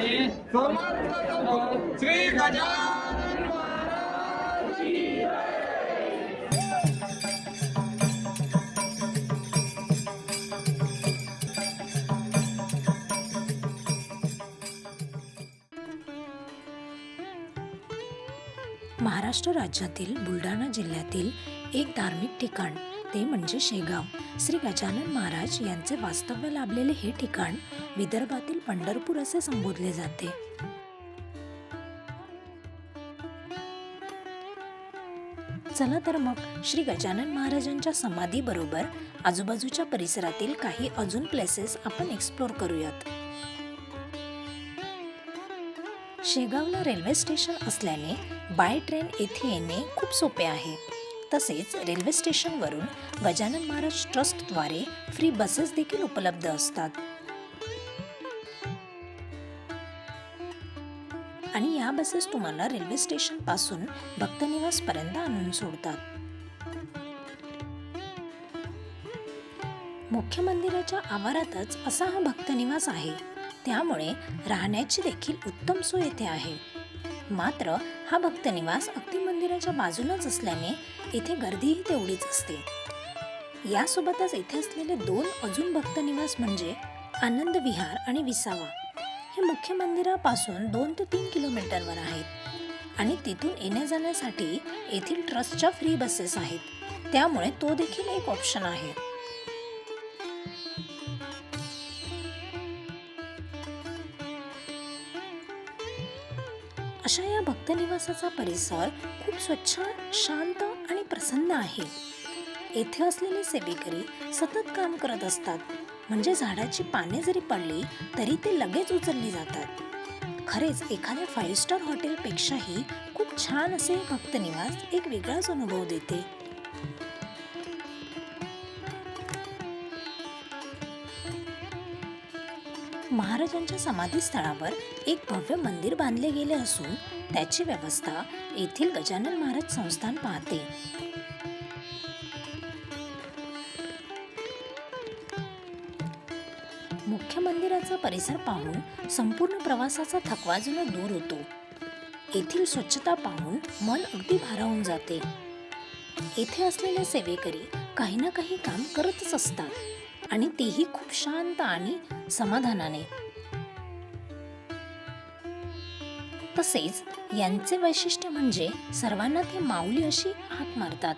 समर्थ श्री गजानन महाराज महाराष्ट्र राज्यातील बुलढाणा जिल्ह्यातील एक धार्मिक ठिकाण ते म्हणजे शेगाव. श्री गजानन महाराज यांचे वास्तव्य लाभलेले हे ठिकाण विदर्भातील पंढरपूर असे संबोधले जाते. चला तर मग श्री गजानन महाराजांच्या समाधी बरोबर आजूबाजूच्या परिसरातील काही अजून प्लेसेस आपण एक्सप्लोर करूयात. शेगावला रेल्वे स्टेशन असल्याने बाय ट्रेन येथे येणे खूप सोपे आहे. तसेच रेल्वे स्टेशनवरून गजानन महाराज ट्रस्टद्वारे फ्री बसेस देखील उपलब्ध असतात. आणि या बसेस तुम्हाला रेल्वे स्टेशनपासून भक्तनिवास पर्यंत आणून सोडतात. मुख्य मंदिराच्या आवारातच असा हा भक्तनिवास आहे. त्यामुळे राहण्याची देखील उत्तम सोय येथे आहे. मात्र हा भक्तनिवास अगदी मंदिराच्या बाजूलाच असल्याने येथे गर्दीही तेवढीच असते. यासोबतच येथे असलेले दोन अजून भक्तनिवास म्हणजे आनंद विहार आणि विसावा हे मुख्य मंदिरापासून दोन ते तीन किलोमीटरवर आहेत आणि तिथून येण्या जाण्यासाठी येथील ट्रस्टच्या फ्री बसेस आहेत. त्यामुळे तो देखील एक ऑप्शन आहे. अशा या भक्तनिवासाचा परिसर खूप स्वच्छ शांत आणि प्रसन्न आहे. येथे असलेले सेवेकरी सतत काम करत असतात. म्हणजे झाडाची पाने जरी पडली तरी ते लगेच उचलली जातात. खरेच एखाद्या फाईव्ह स्टार हॉटेलपेक्षाही खूप छान असे भक्तनिवास एक वेगळाच अनुभव देते. महाराजांच्या समाधीस्थळावर एक भव्य मंदिर बांधले गेले असून त्याची व्यवस्था येथील गजानन महाराज संस्थान पाहते. मुख्य मंदिराचा परिसर पाहून संपूर्ण प्रवासाचा थकवा जणू दूर होतो. येथील स्वच्छता पाहून मन अगदी भारावून जाते. येथे असलेले सेवेकरी काही ना काही काम करतच असतात. आणि तेही खूप शांत आणि समाधानाने. तसेच यांचे वैशिष्ट्य म्हणजे सर्वांना ते माऊली अशी हाक मारतात.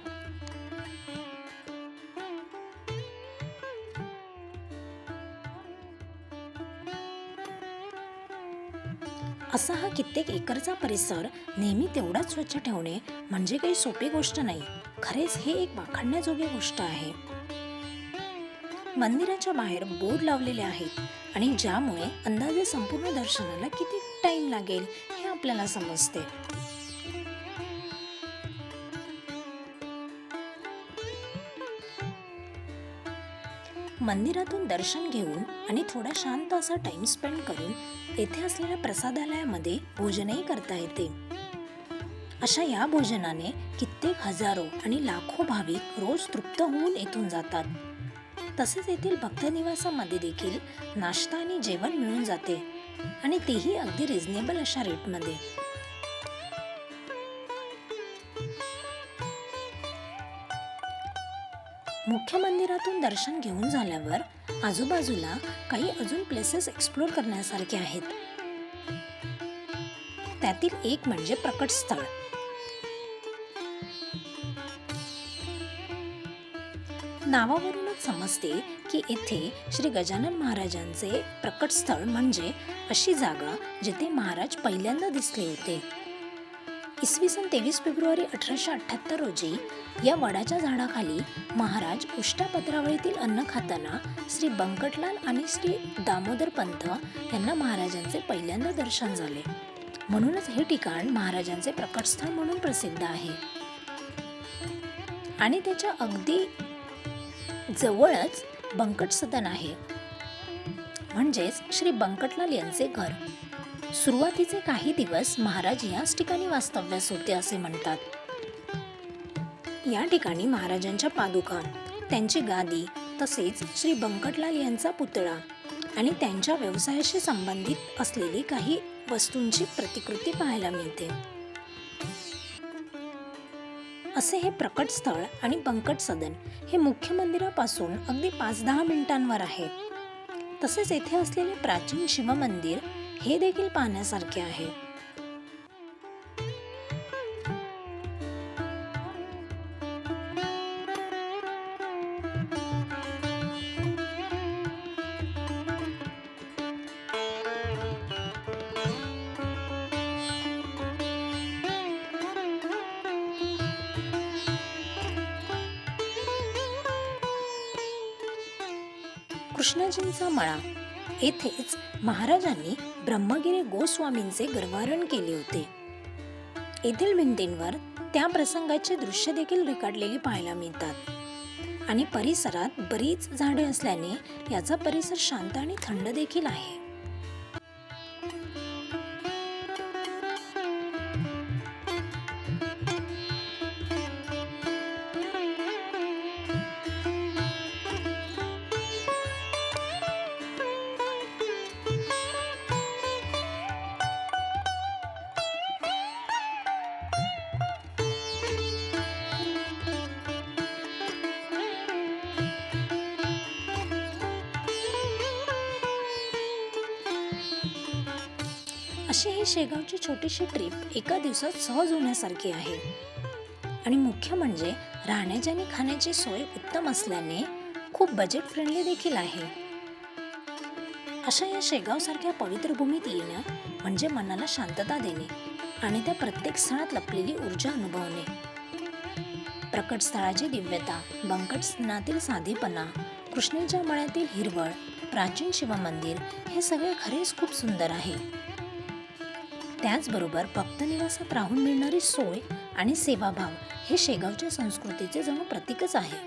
असा हा कित्येक एकरचा परिसर नेहमी तेवढाच स्वच्छ ठेवणे म्हणजे काही सोपी गोष्ट नाही. खरेच हे एक वाखाणण्याजोगी गोष्ट आहे. मंदिराच्या बाहेर बोर्ड लावलेले आहेत आणि ज्यामुळे अंदाजे संपूर्ण दर्शनाला किती टाइम लागेल हे आपल्याला समजते. मंदिरातून दर्शन घेऊन आणि थोडा शांत असा टाइम स्पेंड करून येथे असलेल्या प्रसादालयामध्ये भोजनही करता येते. अशा या भोजनाने कित्येक हजारो आणि लाखो भाविक रोज तृप्त होऊन येथून जातात. तसेच येथील भक्तनिवासामध्ये देखील नाश्ता आणि जेवण मिळून जाते. आणि तेही अगदी रिझनेबल अशा रेटमध्ये मुख्य मंदिरातून दर्शन घेऊन झाल्यावर आजूबाजूला काही अजून प्लेसेस एक्सप्लोर करण्यासारखे आहेत. त्यातील एक म्हणजे प्रकट स्थळ. नावावरून समजते की येथे श्री गजानन महाराजांचे प्रकट स्थळ म्हणजे अशी जागा जिथे महाराज पहिल्यांदा दिसले होते. इसवी सन तेवीस फेब्रुवारी अठराशे अठ्ठ्याहत्तर रोजी या वडाच्या झाडाखाली महाराज उष्टापत्रावळीतील अन्न खाताना श्री बंकटलाल आणि श्री दामोदर पंत यांना महाराजांचे पहिल्यांदा दर्शन झाले. म्हणूनच हे ठिकाण महाराजांचे प्रकटस्थळ म्हणून प्रसिद्ध आहे. आणि त्याच्या अगदी जवळच बंकट सदन आहे. म्हणजेच श्री बंकटलाल यांचे घर. सुरुवातीचे काही दिवस महाराज याच ठिकाणी वास्तव्यास होते असे म्हणतात. या ठिकाणी महाराजांच्या पादुका त्यांची गादी तसेच श्री बंकटलाल यांचा पुतळा आणि त्यांच्या व्यवसायाशी संबंधित असलेली काही वस्तूंची प्रतिकृती पाहायला मिळते. असे हे प्रकट स्थळ आणि बंकट सदन हे मुख्य मंदिरापासून अगदी पाच दहा मिनिटांवर आहे. तसेच येथे असलेले प्राचीन शिवमंदिर हे देखील पाहण्यासारखे आहे. कृष्णाजींचा मळा. येथेच महाराजांनी ब्रह्मगिरी गोस्वामींचे गर्भारण केले होते. येथील भिंतींवर त्या प्रसंगाचे दृश्य देखील रेखाटलेली पाहायला मिळतात. आणि परिसरात बरीच झाडे असल्याने याचा परिसर शांत आणि थंड देखील आहे. अशी ही शेगावची छोटीशी ट्रिप एका दिवसात सहज होण्यासारखी आहे. आणि मुख्य म्हणजे राहण्याची आणि खाण्याची सोय उत्तम असल्याने खूप बजेट फ्रेंडली देखील आहे. अशा या शेगावसारख्या पवित्र भूमीत येणं म्हणजे मनाला शांतता देणे आणि त्या प्रत्येक स्थळात लपलेली ऊर्जा अनुभवणे. प्रकट स्थळाची दिव्यता बंकट स्नातील साधेपणा कृष्णेच्या मळ्यातील हिरवळ प्राचीन शिवमंदिर हे सगळे खरेच खूप सुंदर आहे. त्याचबरोबर भक्त निवासात राहून मिळणारी सोय आणि सेवाभाव हे शेगावच्या संस्कृतीचे जणू प्रतीकच आहे.